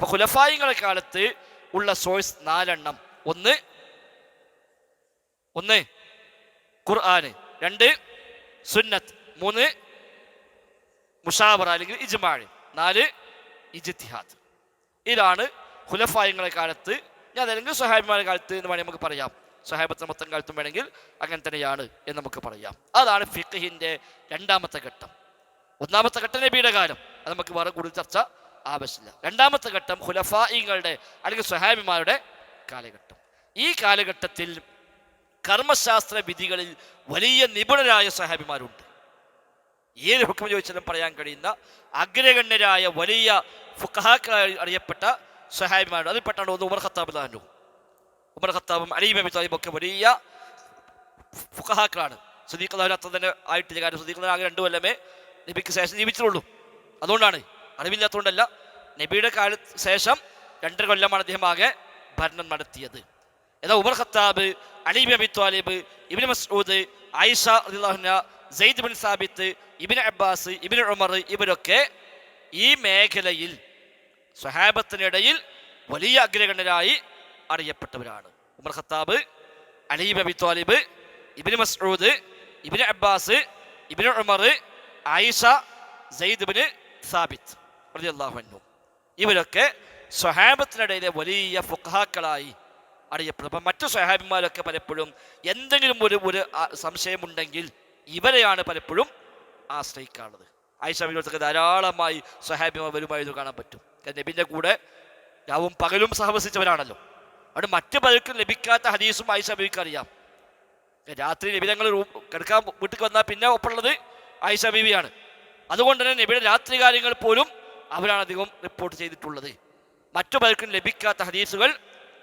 അപ്പൊ ഖുലഫായിങ്ങളുടെ കാലത്ത് ഉള്ള സോഴ്സ് നാലെണ്ണം. ഒന്ന് ഒന്ന് ഖുർആന് രണ്ട് സുന്നത്ത്. മൂന്ന് മുഷാബറ അല്ലെങ്കിൽ ഇജ്മാഴ്. നാല് ഇജിത്തിഹാദ് ഇതാണ് ഖുലഫായങ്ങളുടെ കാലത്ത് ഞാൻ അല്ലെങ്കിൽ സഹാബിമാരുടെ കാലത്ത് എന്ന് വേണമെങ്കിൽ നമുക്ക് പറയാം. സഹാബത്തിന് മൊത്തം കാലത്തും വേണമെങ്കിൽ അങ്ങനെ തന്നെയാണ് എന്ന് നമുക്ക് പറയാം. അതാണ് ഫിഖഹിന്റെ രണ്ടാമത്തെ ഘട്ടം. ഒന്നാമത്തെ ഘട്ടം നബിയുടെ കാലം. അത് നമുക്ക് വേറെ കൂടുതൽ ചർച്ച ആവശ്യമില്ല. രണ്ടാമത്തെ ഘട്ടം ഖുലഫായിങ്ങളുടെ അല്ലെങ്കിൽ സ്വഹാബിമാരുടെ കാലഘട്ടം. ഈ കാലഘട്ടത്തിൽ കർമ്മശാസ്ത്ര വിധികളിൽ വലിയ നിപുണരായ സ്വഹാബിമാരുണ്ട്. ഏത് ഹുക്കം ചോദിച്ചാലും പറയാൻ കഴിയുന്ന അഗ്രഗണ്യരായ വലിയ ഫുക്കഹാക്കളായി അറിയപ്പെട്ട സഹാബിമാരുണ്ട് അതിൽപ്പെട്ടാണ് ഒന്ന് ഉമർ ഖത്താബ് താനു ഉമർ ഖത്താബും അലീം അബി താലിബും ഒക്കെ വലിയ ഫുഖഹാക്കളാണ്. സുദീഖ് അത്ര തന്നെ ആയിട്ടില്ല. കാരണം സുദീഖ് ആകെ രണ്ടു കൊല്ലമേ നബിക്ക് ശേഷം ജീവിച്ചിട്ടുള്ളൂ. അതുകൊണ്ടാണ് അറിവില്ലാത്തതുകൊണ്ടല്ല. നബിയുടെ കാല ശേഷം രണ്ടര കൊല്ലമാണ് അദ്ദേഹം ആകെ ഭരണം നടത്തിയത്. എന്നാൽ Umar Khattab Ali B Abi Talib ibn Masood Aisha അലിഹുന Zaid bin Thabit ibn Abbas ibn Umar ഇവരൊക്കെ ഈ മേഖലയിൽ സ്വഹാബത്തിനിടയിൽ വലിയ അഗ്രഗണ്യരായി അറിയപ്പെട്ടവരാണ്. ഉമർ ഖത്താബ് അലീബ് അബി ത്വാലിബ് ഇബിൻ മസ്ഊദ് ഇബിൻ അബ്ബാസ് ഇബിൻ ഉമർ ആയിഷ സെയ്ദ് ബിൻ സാബിത്ത്. അൻഹു. ഇവരൊക്കെ സ്വഹാബത്തിനിടയിലെ വലിയ ഫുഖാക്കളായി അറിയപ്പെടും അപ്പം മറ്റു സ്വഹാബിമാരൊക്കെ പലപ്പോഴും എന്തെങ്കിലും ഒരു ഒരു സംശയമുണ്ടെങ്കിൽ ഇവരെയാണ് പലപ്പോഴും ആശ്രയിക്കാറുള്ളത്. ആയിഷാബിനൊക്കെ ധാരാളമായി സ്വഹാബിമാർ വരുമായിരുന്നു കാണാൻ പറ്റും. നബിന്റെ കൂടെ രാവും പകലും സഹവസിച്ചവരാണല്ലോ. അവിടെ മറ്റ് പലർക്കും ലഭിക്കാത്ത ഹദീസും ആയിഷാബിക്ക് അറിയാം. രാത്രി നബി ഞങ്ങൾ കിടക്കാൻ വീട്ടിൽ വന്നാൽ പിന്നെ ഒപ്പമുള്ളത് ആയിഷ ബീവിയാണ്. അതുകൊണ്ട് തന്നെ നബിയുടെ രാത്രി കാര്യങ്ങൾ പോലും അവരാണ് അധികം റിപ്പോർട്ട് ചെയ്തിട്ടുള്ളത്. മറ്റു പലർക്കും ലഭിക്കാത്ത ഹദീസുകൾ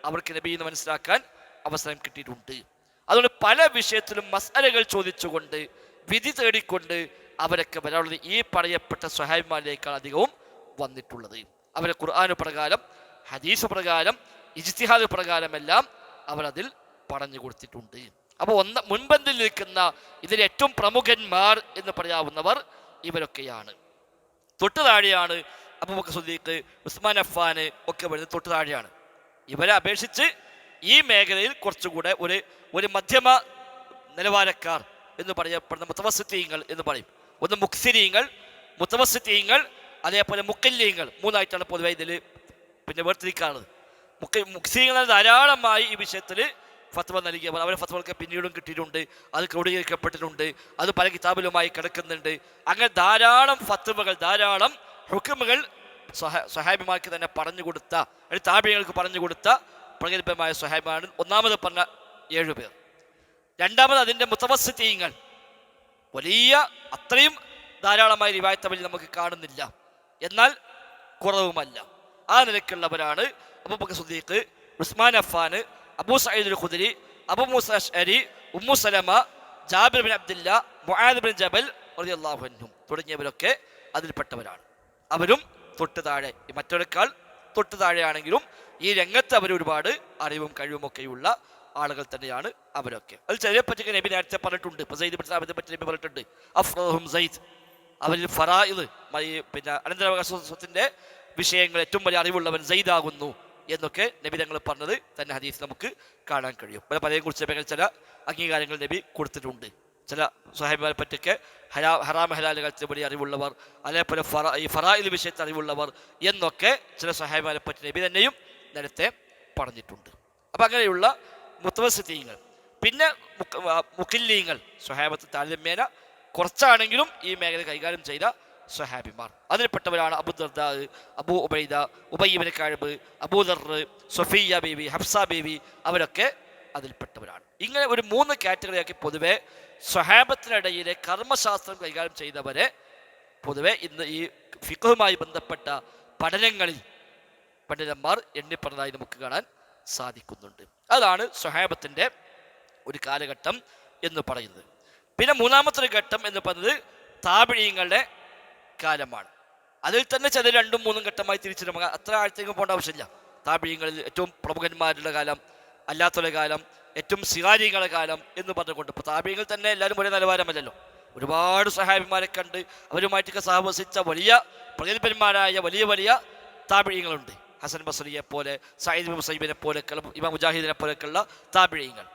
അവർക്ക് എന്ന് മനസ്സിലാക്കാൻ അവസരം കിട്ടിയിട്ടുണ്ട്. അതുകൊണ്ട് പല വിഷയത്തിലും മസാലകൾ ചോദിച്ചുകൊണ്ട് വിധി തേടിക്കൊണ്ട് അവരൊക്കെ വരാനുള്ളത് ഈ പറയപ്പെട്ട സ്വഹാബിമാരിലേക്കാണ് അധികവും വന്നിട്ടുള്ളത്. അവരെ ഖുർആാനു പ്രകാരം ഹദീസ് പ്രകാരം ഇജ്തിഹാദ് പ്രകാരമെല്ലാം അവരതിൽ പറഞ്ഞു കൊടുത്തിട്ടുണ്ട്. അപ്പോൾ ഒന്ന് മുൻപന്തിൽ നിൽക്കുന്ന ഇതിൽ ഏറ്റവും പ്രമുഖന്മാർ എന്ന് പറയാവുന്നവർ ഇവരൊക്കെയാണ്. തൊട്ടു താഴെയാണ് അബുബക്കർ സുദ്ദീഖ് ഉസ്മാൻ അഫ്ഫാന് ഒക്കെ വരുന്നത് തൊട്ടു താഴെയാണ്. ഇവരെ അപേക്ഷിച്ച് ഈ മേഖലയിൽ കുറച്ചുകൂടെ ഒരു ഒരു മധ്യമ നിലവാരക്കാർ എന്ന് പറയപ്പെടുന്ന മുത്തവസിത്തീങ്ങൾ എന്ന് പറയും. ഒന്ന് മുക്സിരീങ്ങൾ മുത്തവസിത്തീങ്ങൾ അതേപോലെ മുക്കല്ലീങ്ങൾ മൂന്നായിട്ടാണ് പൊതുവെ ഇതിൽ പിന്നെ വേർതിരിക്കാറുള്ളത്. മുക്ക മുക്സിങ്ങൾ ധാരാളമായി ഈ വിഷയത്തിൽ ഫത്വ നൽകിയവർ അവരെ ഫത്വകൾക്ക് പിന്നീടും കിട്ടിയിട്ടുണ്ട് അത് ക്രോഡീകരിക്കപ്പെട്ടിട്ടുണ്ട് അത് പല കിതാബിലുമായി കിടക്കുന്നുണ്ട്. അങ്ങനെ ധാരാളം ഫത്വകൾ ധാരാളം ഹുക്കുമുകൾ സ്വഹാബിമാർക്ക് തന്നെ പറഞ്ഞു കൊടുത്ത അല്ലെങ്കിൽ താപികൾക്ക് പറഞ്ഞു കൊടുത്ത പ്രഗത്ഭമായ സ്വഹാബിമാണ് ഒന്നാമത് പറഞ്ഞ ഏഴു പേർ. രണ്ടാമത് അതിന്റെ മുത്തവസ്സീയങ്ങൾ വലിയ അത്രയും ധാരാളമായ റിവായത്തവൽ നമുക്ക് കാണുന്നില്ല. എന്നാൽ കുറവുമല്ല. ആ നിലക്കുള്ളവരാണ് അബൂബക്കർ സുദ്ദീഖ് ഉസ്മാൻ അഫാന് അബൂ സയ്യിദ് അൽ ഖുദരി അബു മൂസ അരി Umm Salama Jabir bin Abdillah Muadh bin Jabal റളിയല്ലാഹു അൻഹും തുടങ്ങിയവരൊക്കെ അതിൽപ്പെട്ടവരാണ്. അവരും തൊട്ട് താഴെ മറ്റൊരാൾ തൊട്ട് താഴെയാണെങ്കിലും ഈ രംഗത്ത് അവർ ഒരുപാട് അറിവും കഴിവും ഒക്കെയുള്ള ആളുകൾ തന്നെയാണ് അവരൊക്കെ. അത് ചെറിയ പറ്റി നബി നേരത്തെ പറഞ്ഞിട്ടുണ്ട്. ഇപ്പൊ സയ്യിദ് ബിൻ പറ്റി നബി പറഞ്ഞിട്ടുണ്ട്. അഫ്റഹും സയ്യിദ്. അവരിൽ ഫറായിദ് പിന്നെ അനന്തരാവകാശത്തിന്റെ വിഷയങ്ങൾ ഏറ്റവും വലിയ അറിവുള്ളവൻ സയ്യിദാകുന്നു എന്നൊക്കെ നബി തങ്ങൾ പറഞ്ഞത് തന്നെ ഹദീസ് നമുക്ക് കാണാൻ കഴിയും. പല പലരെ കുറിച്ച് ചില അംഗീകാരങ്ങൾ നബി കൊടുത്തിട്ടുണ്ട്. ചില സാഹിബിമാരെ പറ്റിയൊക്കെ ഹരാ ഹറാം ഹലാലുകളെ വലിയ അറിവുള്ളവർ അതേപോലെ ഫറ ഈ ഫറായിൽ വിഷയത്തിൽ അറിവുള്ളവർ എന്നൊക്കെ ചില സഹായിമാരെ പറ്റി നബി തന്നെയും നേരത്തെ പറഞ്ഞിട്ടുണ്ട്. അപ്പം അങ്ങനെയുള്ള മുത്തവസീയങ്ങൾ പിന്നെ മുക്ക- മുക്കില്ലീങ്ങൾ സ്വഹാബത്ത് താരതമ്യേന കുറച്ചാണെങ്കിലും ഈ മേഖല കൈകാര്യം ചെയ്ത സ്വഹാബിമാർ. അതിൽപ്പെട്ടവരാണ് അബുദർദ അബു ഉബൈദ ഉബൈബിന് കഴിവ് Abu Dharr Sophia baby Hafsa baby അവരൊക്കെ അതിൽപ്പെട്ടവരാണ്. ഇങ്ങനെ ഒരു മൂന്ന് കാറ്റഗറിയാക്കി പൊതുവെ സ്വഹാബത്തിനിടയിലെ കർമ്മശാസ്ത്രം കൈകാര്യം ചെയ്തവരെ പൊതുവെ ഇന്ന് ഈ ഫിഖുമായി ബന്ധപ്പെട്ട പഠനങ്ങളിൽ പണ്ഡിതന്മാർ എണ്ണിപ്പറഞ്ഞതായി നമുക്ക് കാണാൻ സാധിക്കുന്നുണ്ട്. അതാണ് സ്വഹാബത്തിന്റെ ഒരു കാലഘട്ടം എന്ന് പറയുന്നത്. പിന്നെ മൂന്നാമത്തെ ഒരു ഘട്ടം എന്ന് പറയുന്നത് താപിഴീങ്ങളുടെ കാലമാണ്. അതിൽ തന്നെ ചില രണ്ടും മൂന്നും ഘട്ടമായി തിരിച്ചു നമുക്ക് അത്ര ആഴ്ചയ്ക്ക് പോകേണ്ട ആവശ്യമില്ല. താപീയങ്ങളിൽ ഏറ്റവും പ്രമുഖന്മാരുടെ കാലം അല്ലാത്തവരുടെ കാലം ഏറ്റവും സ്വീകാര്യങ്ങളുടെ കാലം എന്ന് പറഞ്ഞുകൊണ്ട് ഇപ്പോൾ താപീയങ്ങൾ തന്നെ എല്ലാവരും ഒരേ നിലവാരമല്ലല്ലോ. ഒരുപാട് സഹാബിമാരെ കണ്ട് അവരുമായിട്ടൊക്കെ സഹവസിച്ച വലിയ പ്രഗത്ഭന്മാരായ വലിയ വലിയ താപിഴയങ്ങളുണ്ട് ഹസൻ ബസറിയെ പോലെ സയ്യിദ് സൈബിനെ പോലെയൊക്കെയുള്ള ഇമാം മുജാഹിദിനെ പോലെയൊക്കെയുള്ള താപിഴയങ്ങൾ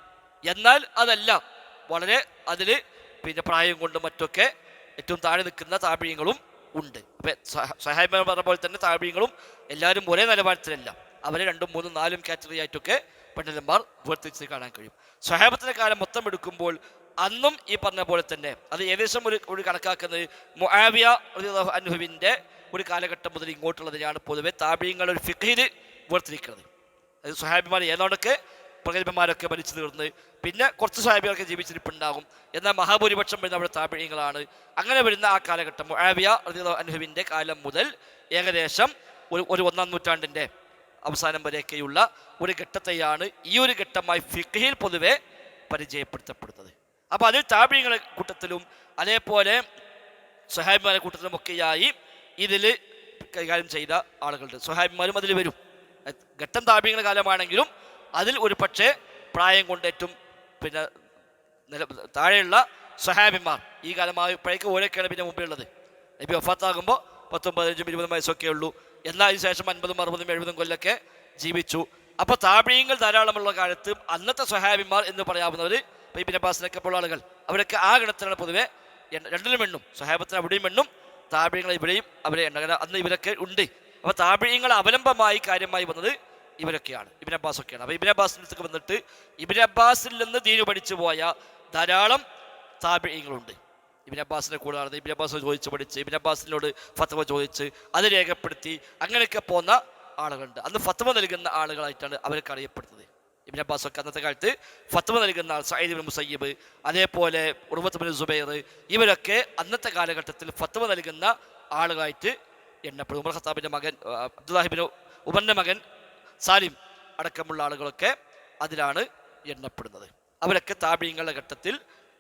എന്നാൽ അതല്ല വളരെ അതിൽ പിന്നെ പ്രായം കൊണ്ടും മറ്റൊക്കെ ഏറ്റവും താഴെ നിൽക്കുന്ന താപിഴയങ്ങളും ഉണ്ട്. അപ്പം സഹായിമാർ പറഞ്ഞ പോലെ തന്നെ താഴ്വീങ്ങളും എല്ലാവരും ഒരേ നിലവാരത്തിലല്ല. അവരെ രണ്ടും മൂന്നും നാലും കാറ്റഗറി ആയിട്ടൊക്കെ പണ്ഡിതന്മാർ വേർതിരിച്ച് കാണാൻ കഴിയും. സഹാബത്തിന്റെ കാലം മൊത്തം എടുക്കുമ്പോൾ അന്നും ഈ പറഞ്ഞ പോലെ തന്നെ അത് ഏകദേശം ഒരു ഒരു കണക്കാക്കുന്നത് മുആവിയ അൻഹുവിന്റെ ഒരു കാലഘട്ടം മുതൽ ഇങ്ങോട്ടുള്ളതിനെയാണ് പൊതുവെ താപിയങ്ങൾ ഒരു ഫിഖിൽ വേർതിരിക്കുന്നത് അത് സ്വഹാബിമാർ ഏതാണ്ടൊക്കെ പ്രഗത്ഭന്മാരൊക്കെ മരിച്ചു തീർന്ന് പിന്നെ കുറച്ച് സാഹിബികളൊക്കെ ജീവിച്ചിരിപ്പുണ്ടാകും. എന്നാൽ മഹാഭൂരിപക്ഷം വരുന്ന അവിടെ താപിഴയങ്ങളാണ് അങ്ങനെ വരുന്ന ആ കാലഘട്ടം മുആവിയ അനുഭവിന്റെ കാലം മുതൽ ഏകദേശം ഒരു ഒരു ഒന്നാം നൂറ്റാണ്ടിന്റെ അവസാനം വരെയൊക്കെയുള്ള ഒരു ഘട്ടത്തെയാണ് ഈ ഒരു ഘട്ടമായി ഫിഖിൽ പൊതുവെ പരിചയപ്പെടുത്തപ്പെടുന്നത്. അപ്പോൾ അതിൽ താപിഴങ്ങളുടെ കൂട്ടത്തിലും അതേപോലെ സ്വഹാബിമാരെ കൂട്ടത്തിലും ഒക്കെയായി ഇതിൽ കൈകാര്യം ചെയ്ത ആളുകളുണ്ട്. സ്വഹാബിമാരും അതിൽ വരും. ഘട്ടം താപിയങ്ങളുടെ കാലമാണെങ്കിലും അതിൽ ഒരു പക്ഷേ പ്രായം കൊണ്ട് ഏറ്റവും പിന്നെ നില താഴെയുള്ള സഹാബിമാർ ഈ കാലമായപ്പോഴേക്ക് ഓരോക്കെയാണ് പിന്നെ മുമ്പിലുള്ളത്. നബി വഫാത്താകുമ്പോൾ പത്തും പതിനഞ്ചും ഇരുപതും വയസ്സൊക്കെ ഉള്ളൂ. എന്നാൽ അതിന് ശേഷം അൻപതും അറുപതും എഴുപതും കൊല്ലൊക്കെ ജീവിച്ചു. അപ്പോൾ താപീയങ്ങൾ ധാരാളമുള്ള കാലത്ത് അന്നത്തെ സഹാബിമാർ എന്ന് പറയാവുന്നവർ ബൈബിൻ അബ്ബാസിനൊക്കെ ഉള്ള ആളുകൾ. അവരൊക്കെ ആ ഗണത്തിലാണ് പൊതുവെ രണ്ടിലും എണ്ണും. സഹാബത്തിന് അവിടെയും എണ്ണും താപീയങ്ങൾ ഇവിടെയും അവരെ എണ്ണ അന്ന് ഇവരൊക്കെ ഉണ്ട്. അപ്പോൾ താപീയങ്ങൾ അവലംബമായി കാര്യമായി വന്നത് ഇവരൊക്കെയാണ്. ഇബിൻ അബ്ബാസ് ഒക്കെയാണ് അപ്പോൾ ഇബിൻ അബ്ബാസിന്റെ അടുത്തേക്ക് വന്നിട്ട് ഇബിൻ അബ്ബാസിൽ നിന്ന് ദീനു പഠിച്ചു പോയ ധാരാളം താപിഴയങ്ങളുണ്ട് ഇബിൻ അബ്ബാസിന്റെ കൂടെ നടന്ന് ഇബിൻ അബ്ബാസ് ചോദിച്ച് പഠിച്ച് ഇബിൻ അബ്ബാസിനോട് ഫത്വ ചോദിച്ച് അത് രേഖപ്പെടുത്തി അങ്ങനെയൊക്കെ പോകുന്ന ആളുകളുണ്ട്. അന്ന് ഫത്വ നൽകുന്ന ആളുകളായിട്ടാണ് അവരൊക്കെ അറിയപ്പെടുന്നത്. ഇബിൻ അബ്ബാസ് ഒക്കെ അന്നത്തെ കാലത്ത് ഫത്വ നൽകുന്ന ആൾ സയ്യിദ് ബിൻ അതേപോലെ ഉറുബത്ത് ബിൻ സുബൈർ ഇവരൊക്കെ അന്നത്തെ കാലഘട്ടത്തിൽ ഫത്വ നൽകുന്ന ആളുകളായിട്ട് എണ്ണപ്പെടും. ഉമർ ഖത്താബിന്റെ മകൻ അബ്ദുല്ലാഹിബിൻ ഉമറിന്റെ മകൻ സാലിം അടക്കമുള്ള ആളുകളൊക്കെ അതിലാണ് എണ്ണപ്പെടുന്നത്. അവരൊക്കെ താപീയങ്ങളുടെ ഘട്ടത്തിൽ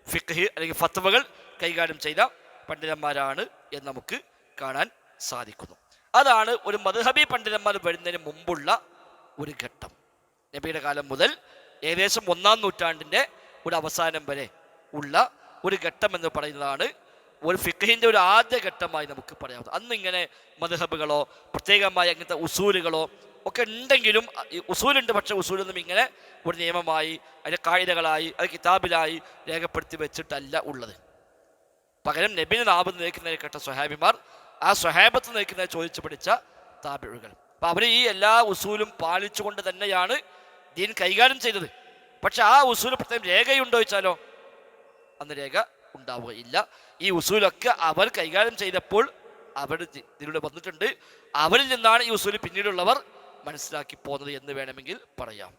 ഫിഖ് അല്ലെങ്കിൽ ഫത്വകൾ കൈകാര്യം ചെയ്ത പണ്ഡിതന്മാരാണ് എന്ന് നമുക്ക് കാണാൻ സാധിക്കുന്നു. അതാണ് ഒരു മദ്ഹബി പണ്ഡിതന്മാർ വരുന്നതിന് മുമ്പുള്ള ഒരു ഘട്ടം. നബിയുടെ കാലം മുതൽ ഏകദേശം ഒന്നാം നൂറ്റാണ്ടിന്റെ ഒരു അവസാനം വരെ ഉള്ള ഒരു ഘട്ടം എന്ന് പറയുന്നതാണ് ഒരു ഫിഖഹിന്റെ ഒരു ആദ്യ ഘട്ടമായി നമുക്ക് പറയാവുന്നത്. അന്ന് ഇങ്ങനെ മദ്ഹബുകളോ പ്രത്യേകമായി അങ്ങനത്തെ ഉസൂലുകളോ ഒക്കെ ഉണ്ടെങ്കിലും ഉസൂലുണ്ട് പക്ഷേ ഉസൂലൊന്നും ഇങ്ങനെ ഒരു നിയമമായി അതിന്റെ കായികകളായി അത് കിതാബിലായി രേഖപ്പെടുത്തി വെച്ചിട്ടല്ല ഉള്ളത്. പകരം നബിനെ നാമം നയിക്കുന്നതിനെ കേട്ട സ്വഹാബിമാർ ആ സ്വഹാബത്ത് നയിക്കുന്നതിനെ ചോദിച്ചു പഠിച്ച താബിഴുകൾ അപ്പം അവർ ഈ എല്ലാ ഉസൂലും പാലിച്ചുകൊണ്ട് തന്നെയാണ് ദീൻ കൈകാര്യം ചെയ്തത്. പക്ഷെ ആ ഉസൂൽ പ്രത്യേകം രേഖയുണ്ടോ ചോദിച്ചാലോ? അന്ന് രേഖ ഉണ്ടാവുകയില്ല. ഈ ഉസൂലൊക്കെ അവർ കൈകാര്യം ചെയ്തപ്പോൾ അവർ ഇതിലൂടെ വന്നിട്ടുണ്ട്. അവരിൽ നിന്നാണ് ഈ ഉസൂൽ പിന്നീടുള്ളവർ മനസ്സിലാക്കി പോകുന്നത് എന്ന് വേണമെങ്കിൽ പറയാം.